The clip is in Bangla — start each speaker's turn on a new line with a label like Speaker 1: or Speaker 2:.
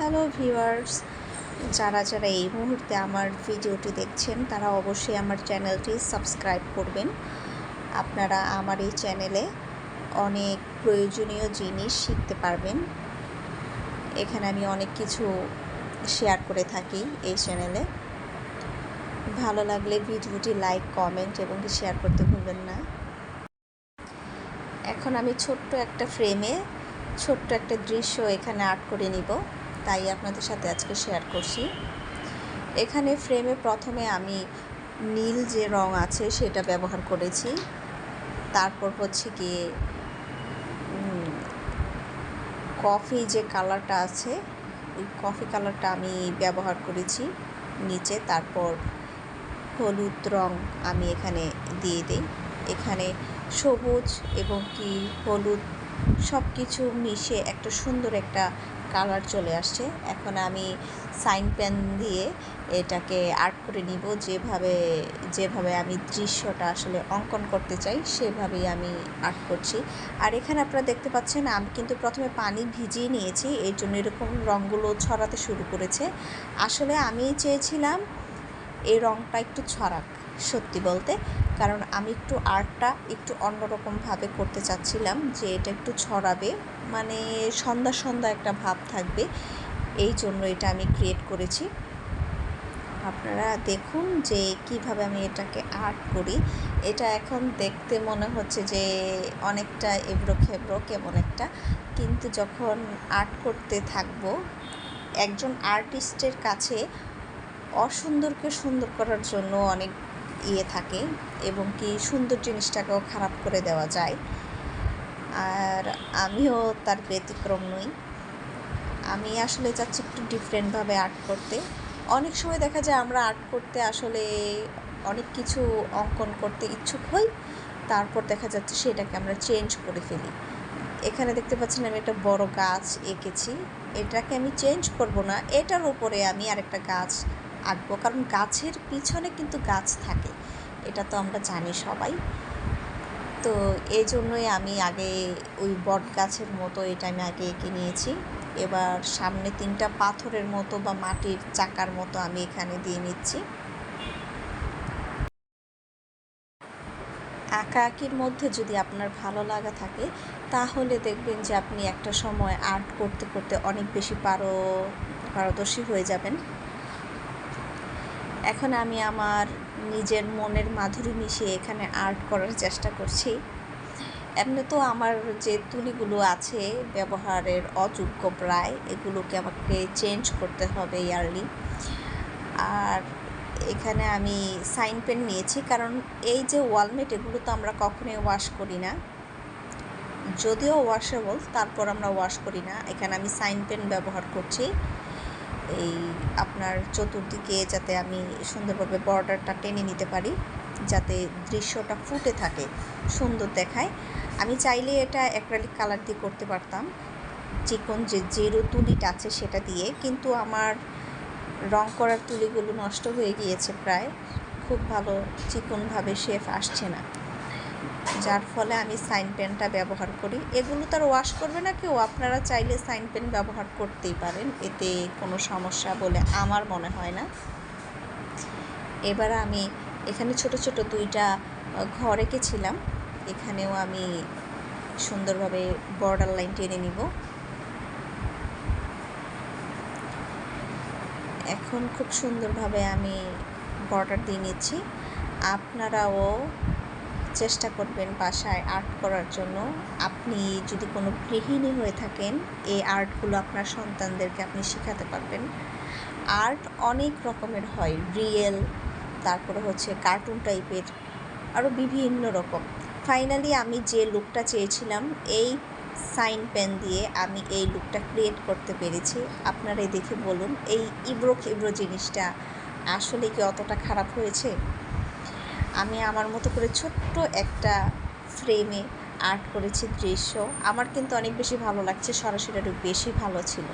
Speaker 1: হ্যালো ভিউয়ার্স, যারা যারা এই মুহূর্তে আমার ভিডিওটি দেখছেন, তারা অবশ্যই আমার চ্যানেলটি সাবস্ক্রাইব করবেন। আপনারা আমার এই চ্যানেলে অনেক প্রয়োজনীয় জিনিস শিখতে পারবেন। এখানে আমি অনেক কিছু শেয়ার করে থাকি এই চ্যানেলে। ভালো লাগলে ভিডিওটি লাইক, কমেন্ট এবং শেয়ার করতে ভুলবেন না। এখন আমি ছোট্ট একটা ফ্রেমে ছোট্ট একটা দৃশ্য এখানে আর্ট করে নিব। তাই আপনাদের সাথে আজকে শেয়ার করছি। এখানে ফ্রেমে প্রথমে আমি নীল যে রং আছে সেটা ব্যবহার করেছি। তারপর হচ্ছে গিয়ে কফি যে কালারটা আছে, ওই কফি কালারটা আমি ব্যবহার করেছি নিচে। তারপর হলুদ রং আমি এখানে দিয়ে দিই। এখানে সবুজ এবং কি হলুদ সব কিছু মিশে একটা সুন্দর একটা কালার চলে আসছে। এখন আমি সাইন প্যান দিয়ে এটাকে আর্ট করে নিব। যেভাবে যেভাবে আমি দৃশ্যটা আসলে অঙ্কন করতে চাই, সেভাবেই আমি আর্ট করছি। আর এখানে আপনারা দেখতে পাচ্ছেন, আমি কিন্তু প্রথমে পানি ভিজিয়ে নিয়েছি। এই জন্য এরকম রঙগুলো ছড়াতে শুরু করেছে। আসলে আমি চেয়েছিলাম এই রঙটা একটু ছড়াক, সত্যি বলতে। কারণ আমি একটু আর্টটা একটু অন্যরকমভাবে করতে চাচ্ছিলাম যে এটা একটু ছড়াবে মানে সন্ধ্যা সন্ধ্যা একটা ভাব থাকবে। এই জন্য এটা আমি ক্রিয়েট করেছি। আপনারা দেখুন যে কীভাবে আমি এটাকে আর্ট করি। এটা এখন দেখতে মনে হচ্ছে যে অনেকটা এবড়ো খেবড়ো, কেমন একটা। কিন্তু যখন আর্ট করতে থাকব, একজন আর্টিস্টের কাছে অসুন্দরকে সুন্দর করার জন্য অনেক ইয়ে থাকে এবং কি সুন্দর জিনিসটাকেও খারাপ করে দেওয়া যায়। আর আমিও তার ব্যতিক্রম নই। আমি আসলে চাচ্ছি একটু ডিফারেন্টভাবে আর্ট করতে। অনেক সময় দেখা যায় আমরা আর্ট করতে আসলে অনেক কিছু অঙ্কন করতে ইচ্ছুক হই, তারপর দেখা যাচ্ছে সেটাকে আমরা চেঞ্জ করে ফেলি। এখানে দেখতে পাচ্ছেন আমি একটা বড় গাছ এঁকেছি। এটাকে আমি চেঞ্জ করব না, এটার উপরে আমি আরেকটা গাছ আঁকবো। কারণ গাছের পিছনে কিন্তু গাছ থাকে, এটা তো আমরা জানি সবাই। তো এই জন্যই আমি আগে ওই বট গাছের মতো এটা আমি আগে এঁকে নিয়েছি। এবার সামনে তিনটা পাথরের মতো বা মাটির চাকার মতো আমি এখানে দিয়ে নিচ্ছি। আঁকা আঁকির মধ্যে যদি আপনার ভালো লাগা থাকে, তাহলে দেখবেন যে আপনি একটা সময় আর্ট করতে করতে অনেক বেশি পারো, পারদর্শী হয়ে যাবেন। এখন আমি আমার নিজের মনের মাধুরী মিশিয়ে এখানে আর্ট করার চেষ্টা করছি। এমনি তো আমার যে তুলিগুলো আছে ব্যবহারের অযোগ্য প্রায়, এগুলোকে আমাকে চেঞ্জ করতে হবে ইয়ারলি আর এখানে আমি সাইন পেন নিয়েছি, কারণ এই যে ওয়ালমেট এগুলো তো আমরা কখনোই ওয়াশ করি না। যদিও ওয়াশেবল তারপর আমরা ওয়াশ করি না। এখানে আমি সাইন পেন ব্যবহার করছি। এই আপনার চতুর্দিকে যাতে আমি সুন্দরভাবে বর্ডারটা টেনে নিতে পারি, যাতে দৃশ্যটা ফুটে থাকে, সুন্দর দেখায়। আমি চাইলে এটা অ্যাক্রালিক কালার দিয়ে করতে পারতাম চিকন যে জেরো তুলিটা আছে সেটা দিয়ে, কিন্তু আমার রং করার তুলিগুলো নষ্ট হয়ে গিয়েছে প্রায়। খুব ভালো চিকনভাবে শেফ আসছে না। যার ফলে আমি সাইন পেনটা ব্যবহার করি। এগুলো তার ওয়াশ করবে না কেউ। আপনারা চাইলে সাইন পেন ব্যবহার করতেই পারেন। এতে কোনো সমস্যা বলে আমার মনে হয় না। এবার আমি এখানে ছোট ছোট দুইটা ঘর এঁকেছিলাম এখানেও আমি সুন্দরভাবে বর্ডার লাইন টেনে নিব। এখন খুব সুন্দরভাবে আমি বর্ডার দিয়ে নিচ্ছি। আপনারাও চেষ্টা করবেন বাসায় আর্ট করার জন্য। আপনি যদি কোনো গৃহিণী হয়ে থাকেন, এই আর্টগুলো আপনার সন্তানদেরকে আপনি শেখাতে পারবেন। আর্ট অনেক রকমের হয়, রিয়েল, তারপরে হচ্ছে কার্টুন টাইপের, আরও বিভিন্ন রকম। ফাইনালি আমি যে লুকটা চেয়েছিলাম, এই সাইন পেন দিয়ে আমি এই লুকটা ক্রিয়েট করতে পেরেছি। আপনারাই দেখে বলুন, এই ইব্রো খিব্রো জিনিসটা আসলে কি অতটা খারাপ হয়েছে? আমি আমার মতো করে ছোট্ট একটা ফ্রেমে আর্ট করেছি দৃশ্য। আমার কিন্তু অনেক বেশি ভালো লাগছে, সরাসরি একটু বেশি ভালো ছিল।